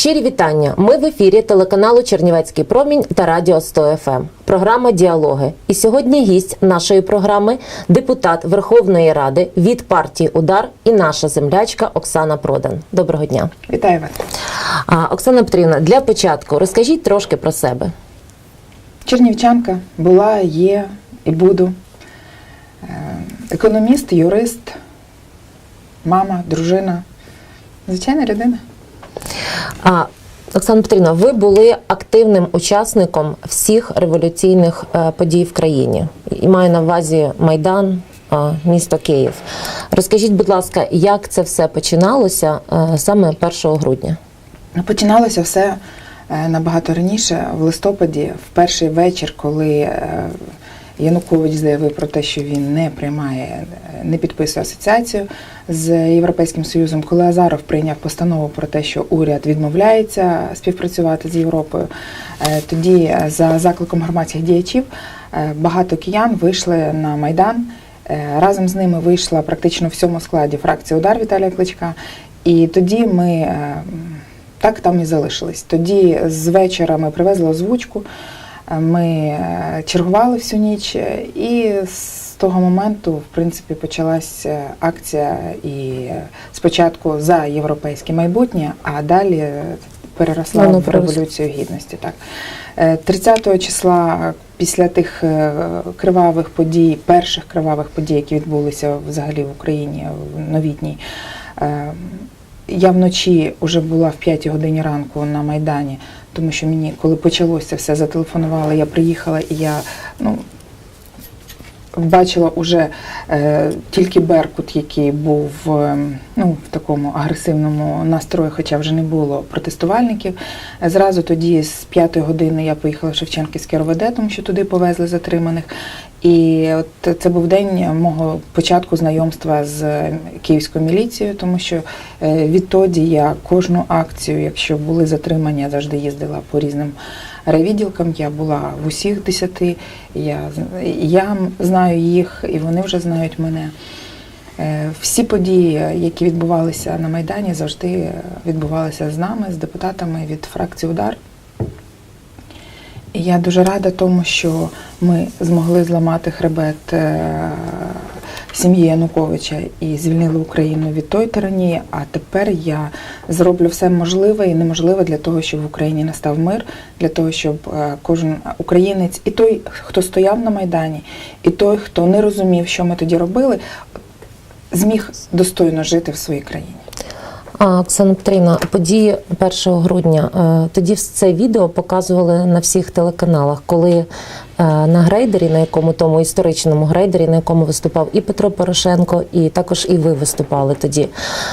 Щирі вітання. Ми в ефірі телеканалу Чернівецький промінь та Радіо 100 ФМ. Програма Діалоги. І сьогодні гість нашої програми депутат Верховної Ради від партії Удар і наша землячка Оксана Продан. Доброго дня. Вітаю вас. А, Оксана Петрівна, для початку розкажіть трошки про себе. Чернівчанка була, є і буду. Е, Економіст, юрист, мама, дружина. Звичайна людина. Оксана Петрівна, ви були активним учасником всіх революційних е, подій в країні. І маю на увазі Майдан, місто Київ. Розкажіть, будь ласка, як це все починалося е, саме 1 грудня? Ну, Починалося все е, набагато раніше, в листопаді, в перший вечір, коли Янукович заявив про те, що він не приймає, не підписує асоціацію з Європейським Союзом, коли Азаров прийняв постанову про те, що уряд відмовляється співпрацювати з Європою, е, тоді е, за закликом громадських діячів е, багато киян вийшли на Майдан. Разом з ними вийшла практично в всьому складі фракція Удар Віталія Кличка. І тоді ми так там і залишились. Тоді з вечора ми привезли озвучку, ми е, чергували всю ніч, е, і з того моменту, в принципі, почалась акція і е, спочатку за європейське майбутнє, а далі переросла Воно в перерос- революцію гідності. Так. Е, 30 числа, після тих кривавих подій, перших кривавих подій, які відбулися взагалі в Україні в новітній, я вночі вже була в 5 годині ранку на Майдані, тому що мені, коли почалося все, зателефонували, я приїхала і я ну, бачила уже е, тільки Беркут, який був е, ну, в такому агресивному настрої, хоча вже не було протестувальників. Зразу тоді з п'ятої години я поїхала в Шевченківське РОВД, тому що туди повезли затриманих. І от це був день мого початку знайомства з київською міліцією, тому що е, відтоді я кожну акцію, якщо були затримання, завжди їздила по різним райвідділкам. Я була в усіх десяти. Я, я знаю їх, і вони вже знають мене. Е, Всі події, які відбувалися на Майдані, завжди відбувалися з нами, з депутатами від фракції Удар. Я дуже рада тому, що ми змогли зламати хребет е, сім'ї Януковича і звільнили Україну від тої тиранії. А тепер я зроблю все можливе і неможливе для того, щоб в Україні настав мир, для того, щоб е, кожен українець, і той, хто стояв на Майдані, і той, хто не розумів, що ми тоді робили, зміг достойно жити в своїй країні. Оксана Петрівна, події 1 грудня. е, Тоді це відео показували на всіх телеканалах, коли на грейдері, на якому тому історичному грейдері, на якому виступав і Петро Порошенко, і також і ви виступали тоді.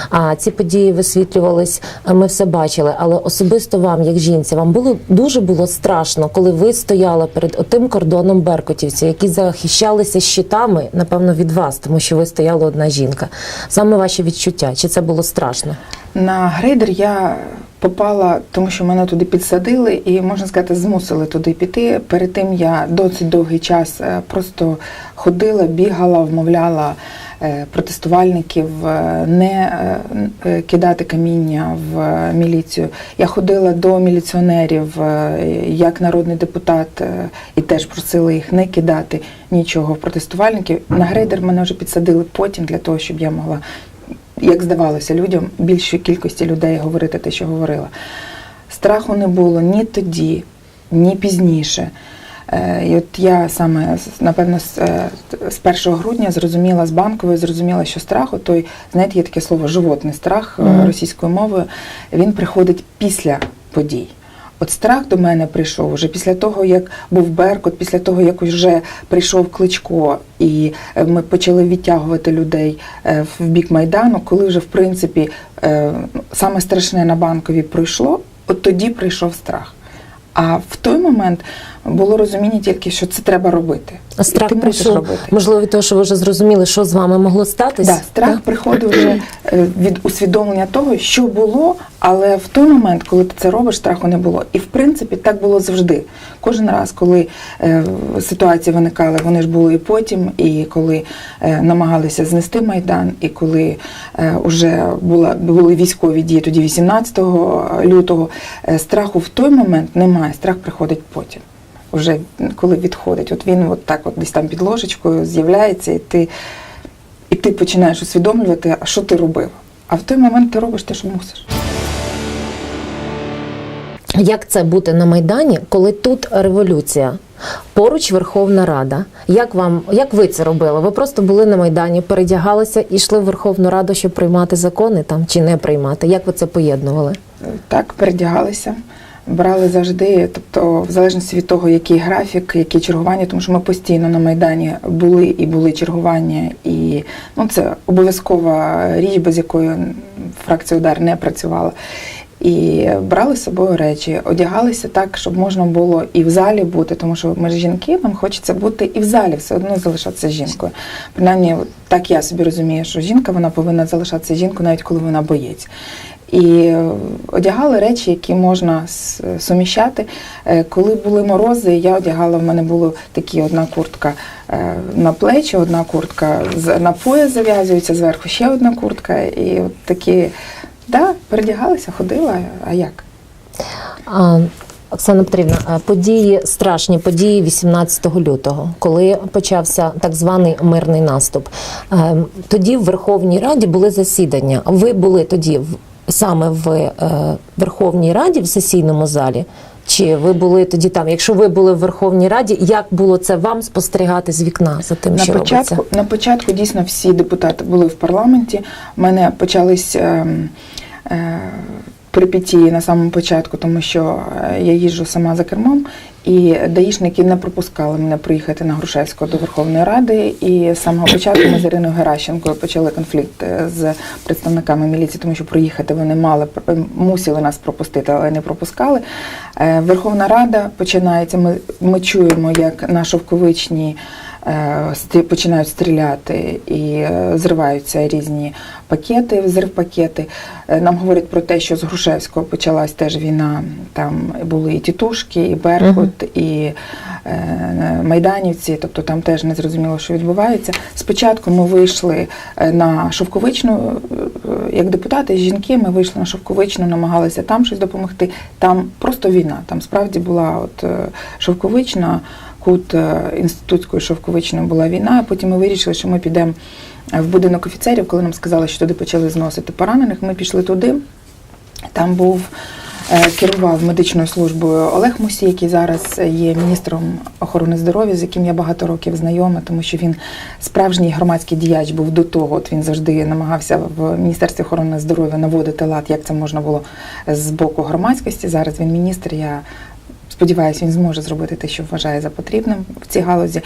А ці події висвітлювались, е, ми все бачили. Але особисто вам, як жінці, вам було дуже було страшно, коли ви стояли перед отим кордоном беркутівців, які захищалися щитами, напевно, від вас, тому що ви стояла одна жінка. Саме ваші відчуття, чи це було страшно? На грейдер я попала, тому що мене туди підсадили і, можна сказати, змусили туди піти. Перед тим я досить довгий час е, просто ходила, бігала, вмовляла е, протестувальників е, не кидати каміння в міліцію. Я ходила до міліціонерів як народний депутат і теж просила їх не кидати нічого в протестувальників. На грейдер мене вже підсадили потім для того, щоб я могла як здавалося людям, більшої кількості людей говорити те, що говорила. Страху не було ні тоді, ні пізніше. Е, І от я саме напевно з, е, 1 грудня зрозуміла з банкової, зрозуміла, що страх, той, знаєте, є таке слово животний страх mm -hmm. російською мовою, він приходить після подій. От страх до мене прийшов вже після того, як був Беркут, після того, як вже прийшов Кличко, і е, ми почали відтягувати людей е, в бік Майдану, коли вже в принципі е, саме страшне на банкові пройшло, от тоді прийшов страх. А в той момент було розуміння тільки, що це треба робити. А страх ти прийшов, робити. можливо, від того, що ви вже зрозуміли, що з вами могло статись? Да, страх приходить вже е, від усвідомлення того, що було, але в той момент, коли ти це робиш, страху не було. І в принципі так було завжди. Кожен раз, коли е, ситуації виникали, вони ж були і потім, і коли е, намагалися знести майдан, і коли е, вже була були військові дії, тоді 18 лютого, е, страху в той момент немає. Страх приходить потім. Вже коли відходить, от він от так, от десь там під ложечкою з'являється, і ти і ти починаєш усвідомлювати, а що ти робив. А в той момент ти робиш те, що мусиш. Як це бути на Майдані, коли тут революція? Поруч Верховна Рада. Як вам як ви це робили? Ви просто були на Майдані, передягалися і йшли в Верховну Раду, щоб приймати закони там чи не приймати? Як ви це поєднували? Так, передягалися, брали завжди, тобто, в залежності від того, який графік, які чергування, тому що ми постійно на Майдані були і були чергування, і ну, це обов'язкова річ, без якої фракція удар не працювала. І брали з собою речі, одягалися так, щоб можна було і в залі бути, тому що ми ж жінки, нам хочеться бути і в залі, все одно залишатися жінкою. Принаймні, так я собі розумію, що жінка вона повинна залишатися жінкою, навіть коли вона боїться. І е, одягали речі, які можна суміщати. Е, Коли були морози, я одягала, в мене була такі одна куртка е, на плечі, одна куртка на пояс зав'язується, зверху ще одна куртка. І от такі, да, передягалася, ходила, а як? А, Оксана Петрівна, події страшні події 18 лютого, коли почався так званий мирний наступ. Е, Тоді в Верховній Раді були засідання. Ви були тоді саме в е, Верховній Раді в сесійному залі? Чи ви були тоді там? Якщо ви були в Верховній Раді, як було це вам спостерігати з вікна за тим, На що початку, робиться? на початку дійсно всі депутати були в парламенті. У мене почались ем, перипетії на самому початку, тому що е, я їжджу сама за кермом, і даїшники не пропускали мене приїхати на Грушевського до Верховної Ради. І з самого початку ми з Іриною Геращенкою почали конфлікт е, з представниками міліції, тому що проїхати вони мали мусили нас пропустити, але не пропускали. Е, Верховна Рада починається. Ми, ми чуємо, як на шовковичній е, починають стріляти і е, зриваються різні пакети, взрив-пакети. Е, Нам говорять про те, що з Грушевського почалась теж війна. Там були і тітушки, і Беркут, і е, майданівці, тобто там теж не зрозуміло, що відбувається. Спочатку ми вийшли е, на Шовковичну, е, як депутати, жінки, ми вийшли на Шовковичну, намагалися там щось допомогти. Там просто війна. Там справді була от е, Шовковична, кут е, інститутської шовковичної була війна. а Потім ми вирішили, що ми підемо в будинок офіцерів, коли нам сказали, що туди почали зносити поранених. Ми пішли туди. Там був е, керував медичною службою Олег Мусій, який зараз є міністром охорони здоров'я, з яким я багато років знайома, тому що він справжній громадський діяч був до того. От він завжди намагався в міністерстві охорони здоров'я наводити лад, як це можна було з боку громадськості. Зараз він міністр. Я Сподіваюся, він зможе зробити те, що вважає за потрібним в цій галузі.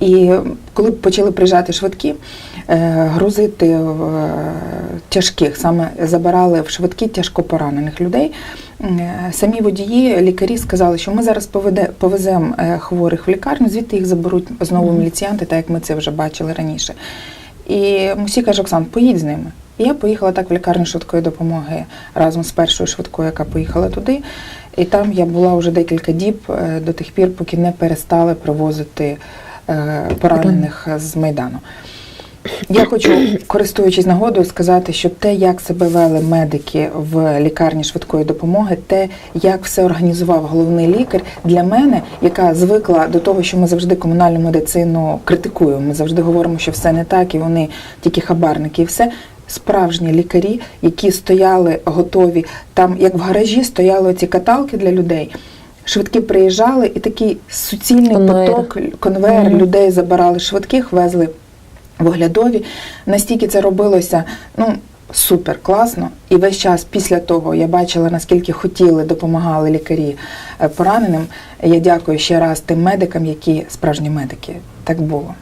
І коли почали приїжджати швидкі, е, грузити е, тяжких, саме забирали в швидкі тяжко поранених людей. е, Самі водії, лікарі сказали, що ми зараз повеземо хворих в лікарню, звідти їх заберуть знову міліціянти, так як ми це вже бачили раніше. І Мусі каже, Оксан, поїдь з ними. І я поїхала так в лікарню швидкої допомоги разом з першою швидкою, яка поїхала туди. І там я була вже декілька діб е, до тих пір, поки не перестали привозити е, поранених з Майдану. Я хочу, користуючись нагодою, сказати, що те, як себе вели медики в лікарні швидкої допомоги, те, як все організував головний лікар, для мене, яка звикла до того, що ми завжди комунальну медицину критикуємо. Ми завжди говоримо, що все не так, і вони тільки хабарники, і все. Справжні лікарі, які стояли готові, там як в гаражі стояли ці каталки для людей. Швидкі приїжджали, і такий суцільний Конвейер. поток, конвейер Мгм. людей забирали швидких, везли в оглядові. Настільки це робилося, ну. Супер класно, і весь час після того я бачила наскільки хотіли, допомагали лікарі е, пораненим. Я дякую ще раз тим медикам, які справжні медики. Так було.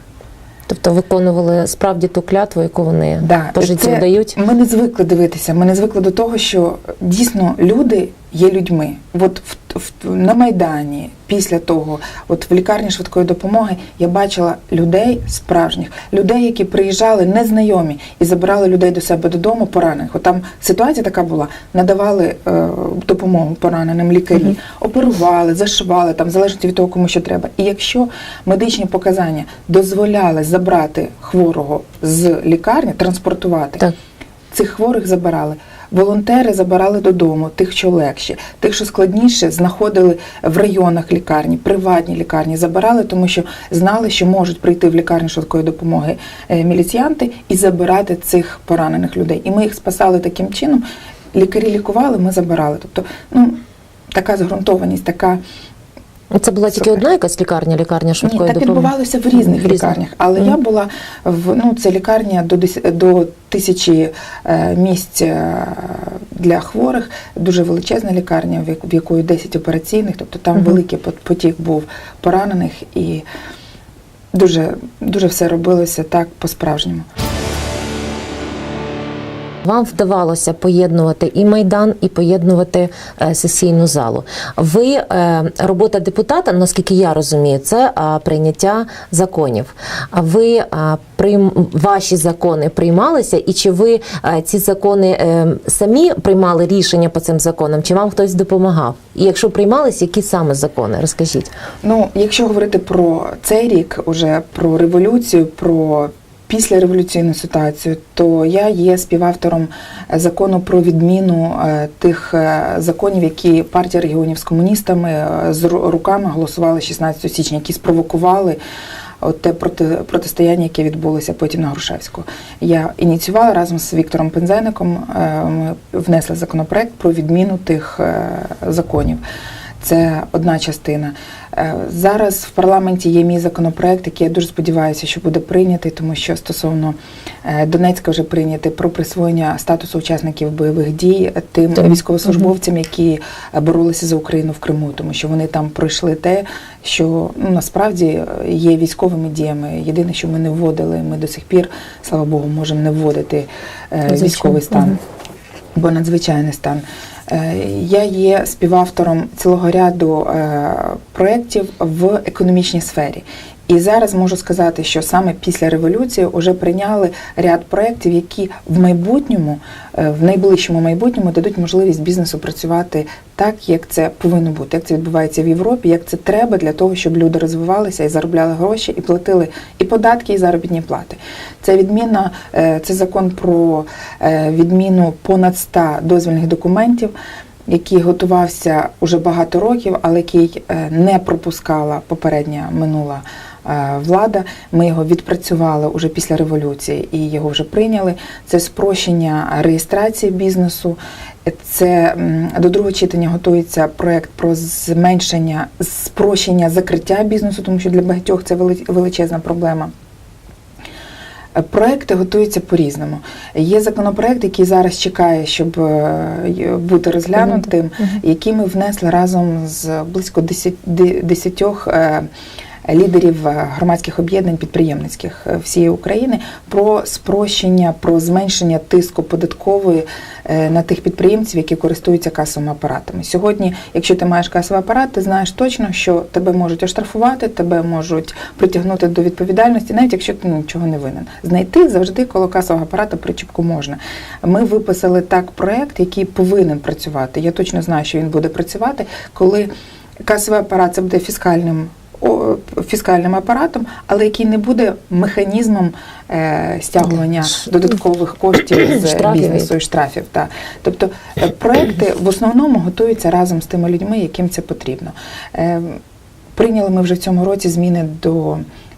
Тобто виконували справді ту клятву, яку вони Да, по життю дають. Ми не звикли дивитися. Ми не звикли до того, що дійсно люди, є людьми. От в, в, на Майдані, після того, от в лікарні швидкої допомоги, я бачила людей справжніх, людей, які приїжджали незнайомі і забирали людей до себе додому поранених. От там ситуація така була: надавали е, допомогу пораненим лікарі, оперували, зашивали там, в залежності від того, кому що треба. І якщо медичні показання дозволяли забрати хворого з лікарні, транспортувати, Так. цих хворих забирали. Волонтери забирали додому тих, що легше, тих, що складніше, знаходили в районах лікарні, приватні лікарні забирали, тому що знали, що можуть прийти в лікарню швидкої допомоги е, міліціянти і забирати цих поранених людей. І ми їх спасали таким чином. Лікарі лікували, ми забирали. Тобто, ну така зґрунтованість, така Це була тільки Супер. одна якась лікарня, лікарня ні, так допомоги? відбувалося в різних В лікарнях. Але Мгм. я була в ну це лікарня до дес- до тисячі е, місць е, для хворих, дуже величезна лікарня, в якої 10 операційних, тобто там угу. великий потік був поранених і дуже, дуже все робилося так по-справжньому. Вам вдавалося поєднувати і майдан, і поєднувати е, сесійну залу. Ви е, робота депутата, наскільки я розумію, це е, прийняття законів. А ви ваші закони приймалися, і чи ви ці закони самі приймали рішення по цим законам, чи вам хтось допомагав? І якщо приймалися, які саме закони? Розкажіть. Ну, якщо говорити про цей рік, уже про революцію, про післяреволюційну ситуацію, то я є співавтором закону про відміну е, тих е, законів, які партія регіонів з комуністами е, з руками голосували 16 січня, які спровокували. От те проти, протистояння, яке відбулося потім на Грушевську. Я ініціювала разом з Віктором Пензеником. Ми внесли законопроект про відміну тих законів. Це одна частина. Е, Зараз в парламенті є мій законопроект, який я дуже сподіваюся, що буде прийнятий, тому що стосовно е, Донецька вже прийнятий про присвоєння статусу учасників бойових дій тим Так. військовослужбовцям, які е, боролися за Україну в Криму, тому що вони там пройшли те, що ну, насправді є військовими діями. Єдине, що ми не вводили, ми до сих пір, слава Богу, можемо не вводити військовий стан бо надзвичайний стан. Е, Я є співавтором цілого ряду е, проєктів в економічній сфері. І зараз можу сказати, що саме після революції вже прийняли ряд проєктів, які в майбутньому, е, в найближчому майбутньому дадуть можливість бізнесу працювати так, як це повинно бути, як це відбувається в Європі, як це треба для того, щоб люди розвивалися і заробляли гроші, і платили і податки, і заробітні плати. Це відміна, е, це закон про е, відміну понад 100 дозвільних документів. Який готувався уже багато років, але який не пропускала попередня минула влада. Ми його відпрацювали уже після революції і його вже прийняли. Це спрощення реєстрації бізнесу. Це до другого читання готується проект про зменшення спрощення закриття бізнесу, тому що для багатьох це величезна проблема. Е, Проекти готуються по-різному. Є законопроект, який зараз чекає, щоб е, бути розглянутим, який ми внесли разом з близько 10, 10 е, лідерів е, громадських об'єднань підприємницьких е, всієї України про спрощення, про зменшення тиску податкової е, на тих підприємців, які користуються касовими апаратами. Сьогодні, якщо ти маєш касовий апарат, ти знаєш точно, що тебе можуть оштрафувати, тебе можуть притягнути до відповідальності, навіть якщо ти нічого не винен. Знайти завжди коло касового апарата причіпку можна. Ми виписали так проект, який повинен працювати. Я точно знаю, що він буде працювати, коли касовий апарат це буде фіскальним. Фіскальним апаратом, але який не буде механізмом е, стягування додаткових коштів з Штрафів. бізнесу і штрафів. Та. Тобто е, проекти в основному готуються разом з тими людьми, яким це потрібно. Прийняли ми вже в цьому році зміни до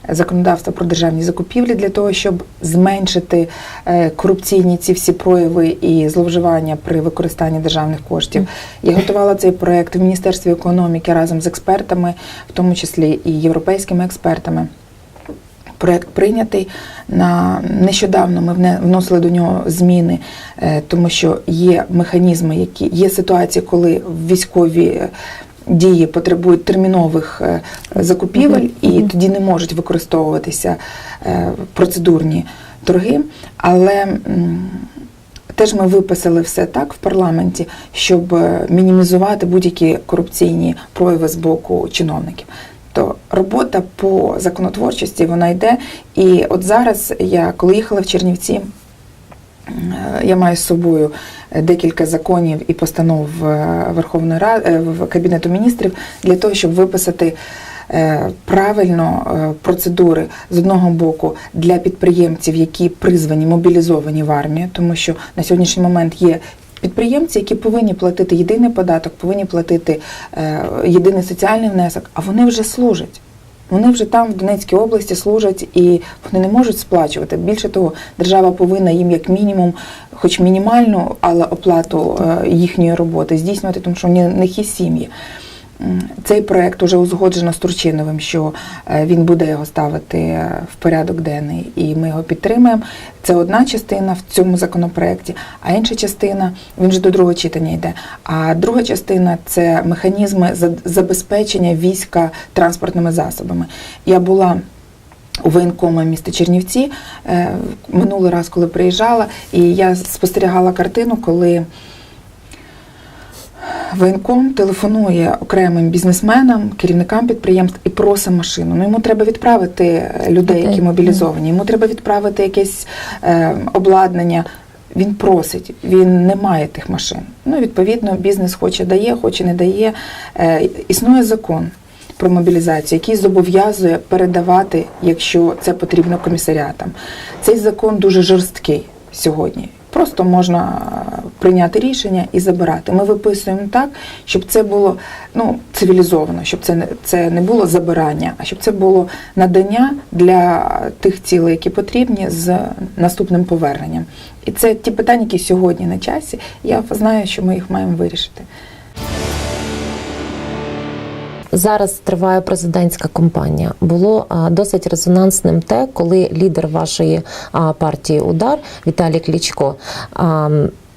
законодавства про державні закупівлі для того, щоб зменшити е, корупційні ці всі прояви і зловживання при використанні державних коштів. Я готувала цей проект в Міністерстві економіки разом з експертами, в тому числі і європейськими експертами. Проект прийнятий на нещодавно. Ми вносили до нього зміни, е, тому що є механізми, які є ситуації, коли військові е, дії потребують термінових е, закупівель, і тоді не можуть використовуватися е, процедурні торги. Але теж ми виписали все так в парламенті, щоб е, мінімізувати будь-які корупційні прояви з боку чиновників. То робота по законотворчості вона йде. І от зараз я, коли їхала в Чернівці, я маю з собою декілька законів і постанов е, Верховної Ради в Кабінету міністрів для того, щоб виписати е, правильно е, процедури з одного боку для підприємців, які призвані мобілізовані в армію, тому що на сьогоднішній момент є. Підприємці, які повинні платити єдиний податок, повинні платити е, єдиний соціальний внесок, а вони вже служать. Вони вже там, в Донецькій області, служать і вони не можуть сплачувати. Більше того, держава повинна їм як мінімум, хоч мінімальну, але оплату е, їхньої роботи здійснювати, тому що в них є сім'ї. Цей проект вже узгоджено з Турчиновим, що е, він буде його ставити е, в порядок денний, і ми його підтримуємо. Це одна частина в цьому законопроекті, а інша частина він вже до другого читання йде. А друга частина це механізми забезпечення війська транспортними засобами. Я була у воєнкомі міста Чернівці е, минулий раз, коли приїжджала, і я спостерігала картину, коли воєнком телефонує окремим бізнесменам, керівникам підприємств і просить машину. Ну йому треба відправити е, людей, які мобілізовані. Йому треба відправити якесь е, обладнання. Він просить, він не має тих машин. Ну, відповідно, бізнес хоче дає, хоче не дає. Е, існує закон про мобілізацію, який зобов'язує передавати, якщо це потрібно комісаріатам. Цей закон дуже жорсткий сьогодні. Просто можна е, прийняти рішення і забирати. Ми виписуємо так, щоб це було ну, цивілізовано, щоб це не, це не було забирання, а щоб це було надання для тих цілей, які потрібні з наступним поверненням. І це ті питання, які сьогодні на часі. Я знаю, що ми їх маємо вирішити. Зараз триває президентська кампанія. Було досить резонансним те, коли лідер вашої партії Удар Віталій Клічко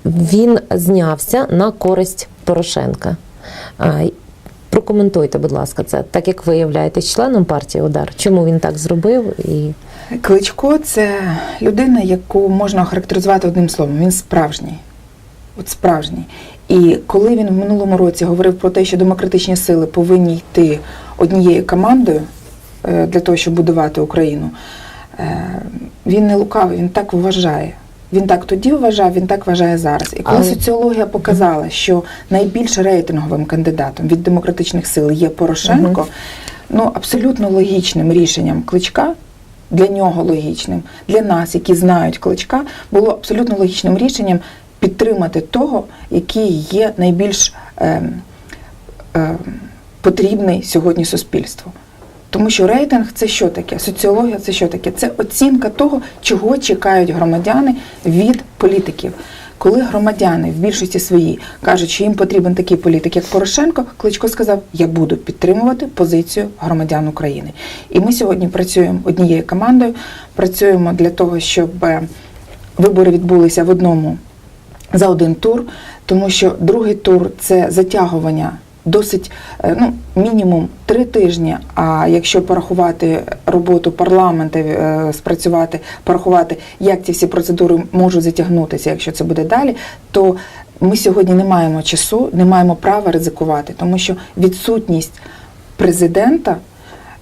він знявся на користь Порошенка. Прокоментуйте, будь ласка, це так як ви являєтесь членом партії Удар. Чому він так зробив? І Кличко це людина, яку можна охарактеризувати одним словом. Він справжній. От справжній. І коли він в минулому році говорив про те, що демократичні сили повинні йти однією командою е, для того, щоб будувати Україну, е, він не лукавий, він так вважає. Він так тоді вважав, він так вважає зараз. І коли Але- соціологія показала, що найбільш рейтинговим кандидатом від демократичних сил є Порошенко, ну абсолютно логічним рішенням кличка. Для нього логічним, для нас, які знають кличка, було абсолютно логічним рішенням підтримати того, який є найбільш ем, ем, потрібний сьогодні суспільству. Тому що рейтинг це що таке? Соціологія це що таке? Це оцінка того, чого чекають громадяни від політиків. Коли громадяни в більшості своїй кажуть, що їм потрібен такий політик, як Порошенко, Кличко сказав: Я буду підтримувати позицію громадян України. І ми сьогодні працюємо однією командою, працюємо для того, щоб е, вибори відбулися в одному за один тур, тому що другий тур це затягування досить е, ну, мінімум три тижні. А якщо порахувати роботу парламенту, е, спрацювати, порахувати, як ці всі процедури можуть затягнутися, якщо це буде далі, то ми сьогодні не маємо часу, не маємо права ризикувати, тому що відсутність президента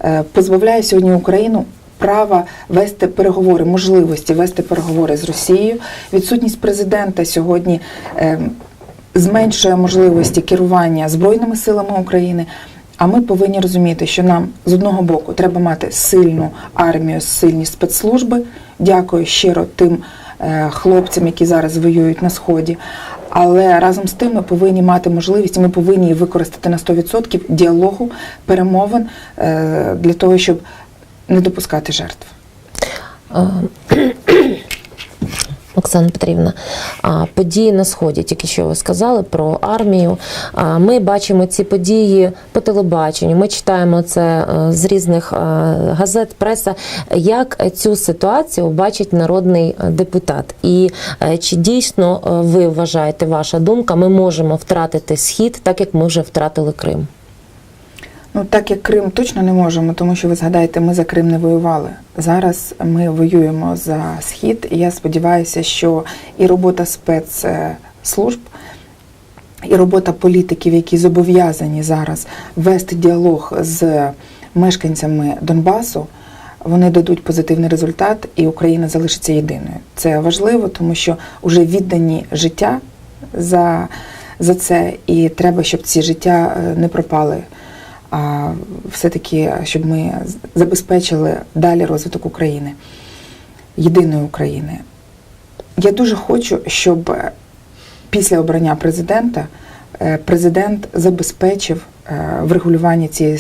е, позбавляє сьогодні Україну права вести переговори, можливості вести переговори з Росією. Відсутність президента сьогодні е, зменшує можливості керування Збройними силами України. А ми повинні розуміти, що нам з одного боку треба мати сильну армію, сильні спецслужби. Дякую щиро тим е, хлопцям, які зараз воюють на сході. Але разом з тим ми повинні мати можливість, ми повинні використати на 100% діалогу, перемовин е, для того, щоб не допускати жертв. Е, Оксана Петрівна, події на сході, тільки що ви сказали про армію. Ми бачимо ці події по телебаченню. Ми читаємо це е, з різних е, газет, преса. Як цю ситуацію бачить народний депутат? І чи дійсно ви вважаєте, ваша думка, ми можемо втратити схід, так як ми вже втратили Крим? Ну, так як Крим точно не можемо, тому що ви згадаєте, ми за Крим не воювали. Зараз ми воюємо за схід, і я сподіваюся, що і робота спецслужб, і робота політиків, які зобов'язані зараз вести діалог з мешканцями Донбасу, вони дадуть позитивний результат, і Україна залишиться єдиною. Це важливо, тому що вже віддані життя за, за це, і треба, щоб ці життя е, не пропали. Все-таки, щоб ми забезпечили далі розвиток України, єдиної України. Я дуже хочу, щоб е, після обрання президента е, президент забезпечив е, врегулювання цієї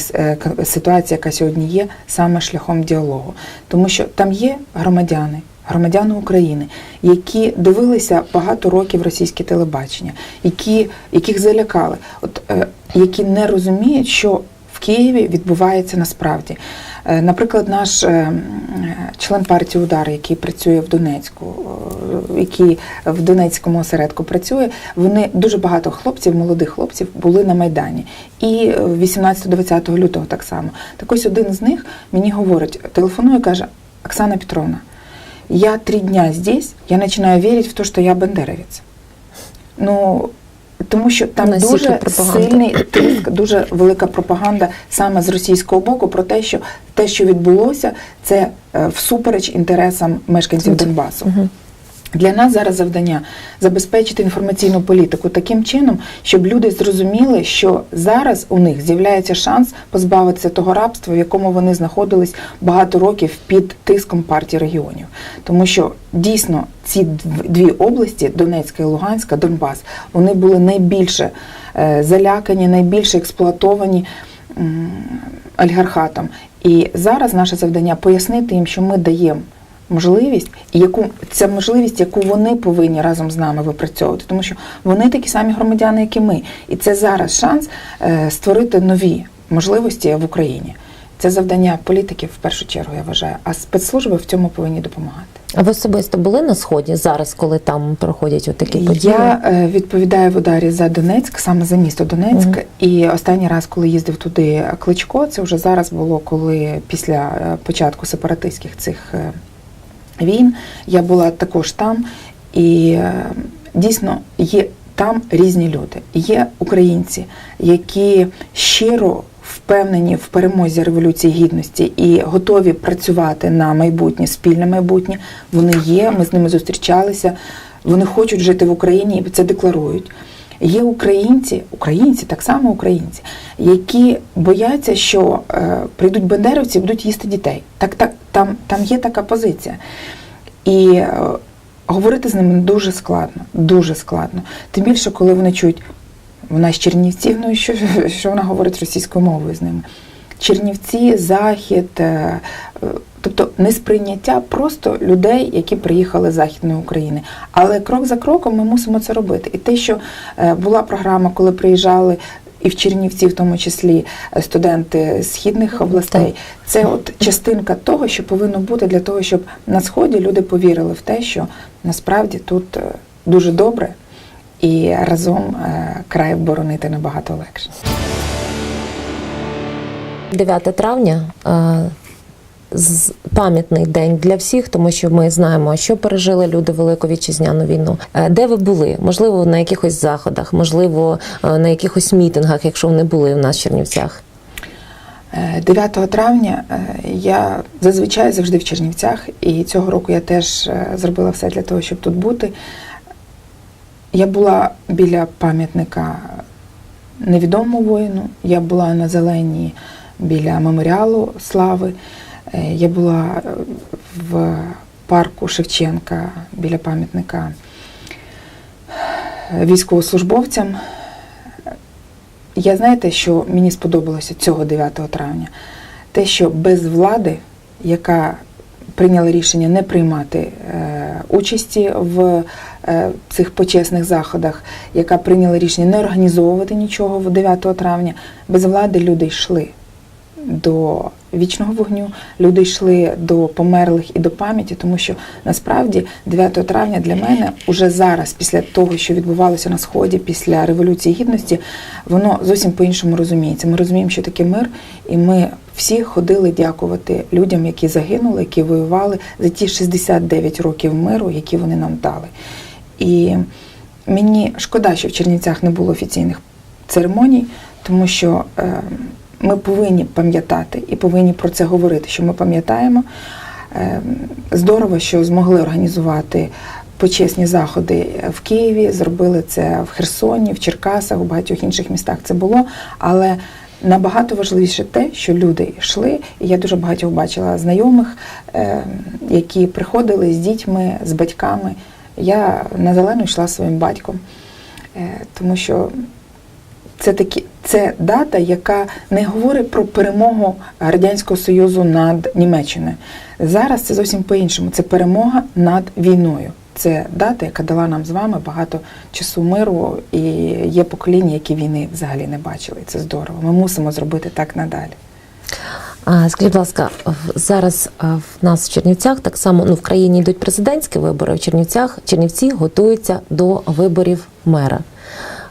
ситуації, яка сьогодні є, саме шляхом діалогу. Тому що там є громадяни, громадяни України, які дивилися багато років російське телебачення, які, яких залякали, от, які не розуміють, що в Києві відбувається насправді. Е, Наприклад, наш е, член партії Удар, який працює в Донецьку, е, який в Донецькому осередку працює, вони дуже багато хлопців, молодих хлопців, були на Майдані. І 18-20 лютого так само. Так ось один з них мені говорить, телефонує, каже: Оксана Петровна, я три дня здесь, я починаю вірити в те, що я бандеровець. Ну, тому що там Насіки дуже пропаганда. сильний тиск, дуже велика пропаганда саме з російського боку про те, що те, що відбулося, це е, всупереч інтересам мешканців Донбасу. Мгм. Для нас зараз завдання забезпечити інформаційну політику таким чином, щоб люди зрозуміли, що зараз у них з'являється шанс позбавитися того рабства, в якому вони знаходились багато років під тиском партії регіонів. Тому що дійсно ці дві області Донецька і Луганська, Донбас, вони були найбільше е, залякані, найбільше експлуатовані олігархатом. І зараз наше завдання пояснити їм, що ми даємо можливість, і яку ця можливість, яку вони повинні разом з нами випрацьовувати, тому що вони такі самі громадяни, як і ми. І це зараз шанс е, створити нові можливості в Україні. Це завдання політиків в першу чергу, я вважаю, а спецслужби в цьому повинні допомагати. А ви особисто були на сході зараз, коли там проходять отакі події? Я е, відповідаю в ударі за Донецьк, саме за місто Донецьк. Мгм. І останній раз, коли їздив туди Кличко, це вже зараз було, коли після е, початку сепаратистських цих війн я була також там. І е, дійсно є там різні люди. Є українці, які щиро впевнені в перемозі революції гідності і готові працювати на майбутнє, спільне майбутнє. Вони є, ми з ними зустрічалися. Вони хочуть жити в Україні і це декларують. Є українці, українці, так само українці, які бояться, що е, прийдуть бандерівці і будуть їсти дітей. Так, так, там, там є така позиція. І е, говорити з ними дуже складно, дуже складно. Тим більше, коли вони чують, вона з Чернівців, ну і що, що вона говорить російською мовою з ними. Чернівці, Захід, е, е, тобто несприйняття просто людей, які приїхали з Західної України. Але крок за кроком ми мусимо це робити. І те, що е, була програма, коли приїжджали. І в Чернівці, в тому числі е, студенти східних областей, це от частинка того, що повинно бути для того, щоб на сході люди повірили в те, що насправді тут е, дуже добре, і разом край боронити набагато легше. 9 травня пам'ятний день для всіх, тому що ми знаємо, що пережили люди Велику вітчизняну війну. Е, Де ви були? Можливо, на якихось заходах, можливо, е, на якихось мітингах, якщо вони були у нас в Чернівцях. Е, 9 травня е, я зазвичай завжди в Чернівцях, і цього року я теж зробила все для того, щоб тут бути. Я була біля пам'ятника невідомому воїну, я була на зеленій біля меморіалу слави, я була е, в парку Шевченка біля пам'ятника е, військовослужбовцям. Я знаєте, що мені сподобалося цього 9 травня? Те, що без влади, яка прийняла рішення не приймати е, участі в е, цих почесних заходах, яка прийняла рішення не організовувати нічого в 9 травня, без влади люди йшли до вічного вогню. Люди йшли до померлих і до пам'яті, тому що насправді 9 травня для мене уже зараз, після того, що відбувалося на сході, після революції гідності, воно зовсім по-іншому розуміється. Ми розуміємо, що таке мир, і ми всі ходили дякувати людям, які загинули, які воювали за ті 69 років миру, які вони нам дали. І мені шкода, що в Чернівцях не було офіційних церемоній, тому що е, ми повинні пам'ятати і повинні про це говорити, що ми пам'ятаємо. Е, здорово, що змогли організувати почесні заходи в Києві, зробили це в Херсоні, в Черкасах, у багатьох інших містах це було. Але набагато важливіше те, що люди йшли, і я дуже багатьох бачила знайомих, е, які приходили з дітьми, з батьками. Я на зелену йшла своїм батьком, Е, тому що це такі це дата, яка не говорить про перемогу Радянського Союзу над Німеччиною. Зараз це зовсім по-іншому. Це перемога над війною. Це дата, яка дала нам з вами багато часу миру, і є покоління, які війни взагалі не бачили. Це здорово. Ми мусимо зробити так надалі. Скажіть, будь ласка, зараз в нас в Чернівцях так само ну в країні йдуть президентські вибори. В Чернівцях Чернівці готуються до виборів мера.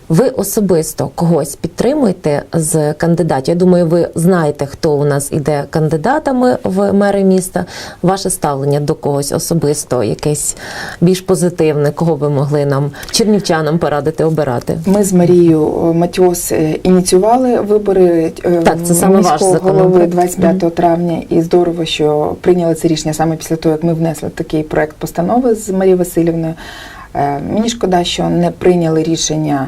Ви особисто когось підтримуєте з кандидатів? Я думаю, ви знаєте, хто у нас іде кандидатами в мери міста. Ваше ставлення до когось особисто, якесь більш позитивне, кого ви могли нам чернівчанам порадити обирати? Ми з Марією Матіос е, ініціювали вибори е, Так, це саме ваш голови законопроект. 25 травня, і здорово, що прийняли це рішення саме після того, як ми внесли такий проект постанови з Марією Васильівною. Е, Мені шкода, що не прийняли рішення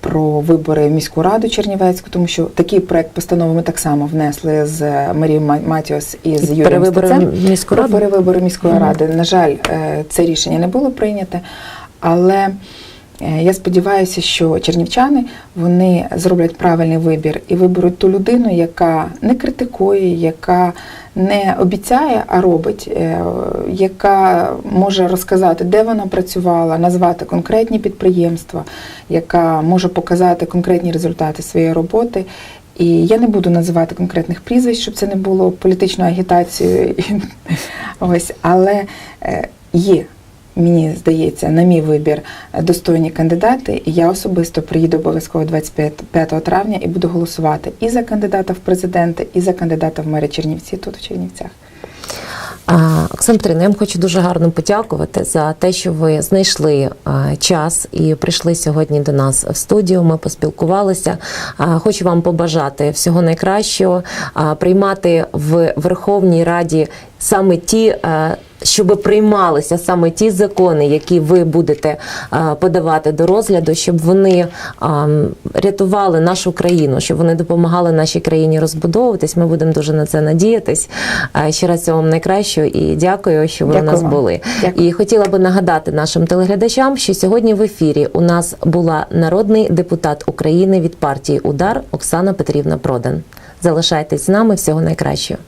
про вибори в міську раду Чернівецьку, тому що такий проект постанови ми так само внесли з Марією Ма- Матіос і з Юрієм Стецем. міську раду? перевибори міської ради. На жаль, е, це рішення не було прийняте, але я сподіваюся, що чернівчани вони зроблять правильний вибір і виберуть ту людину, яка не критикує, яка не обіцяє, а робить, е, яка може розказати, де вона працювала, назвати конкретні підприємства, яка може показати конкретні результати своєї роботи. І я не буду називати конкретних прізвищ, щоб це не було політичною агітацією. Ось, але е, є, мені здається, на мій вибір е, достойні кандидати. І я особисто приїду обов'язково 25 травня і буду голосувати і за кандидата в президенти, і за кандидата в мери Чернівці тут в Чернівцях. А, Оксана Петрівна, я вам хочу дуже гарно подякувати за те, що ви знайшли час і прийшли сьогодні до нас в студію. Ми поспілкувалися. Хочу вам побажати всього найкращого, приймати в Верховній Раді саме ті. Е, Щоб приймалися саме ті закони, які ви будете е, подавати до розгляду, щоб вони рятували нашу країну, щоб вони допомагали нашій країні розбудовуватись. Ми будемо дуже на це надіятись. Е, Ще раз всього вам найкращого і дякую, що ви Дякую у нас були. Дякую. І хотіла би нагадати нашим телеглядачам, що сьогодні в ефірі у нас була народний депутат України від партії Удар Оксана Петрівна Продан. Залишайтесь з нами. Всього найкращого.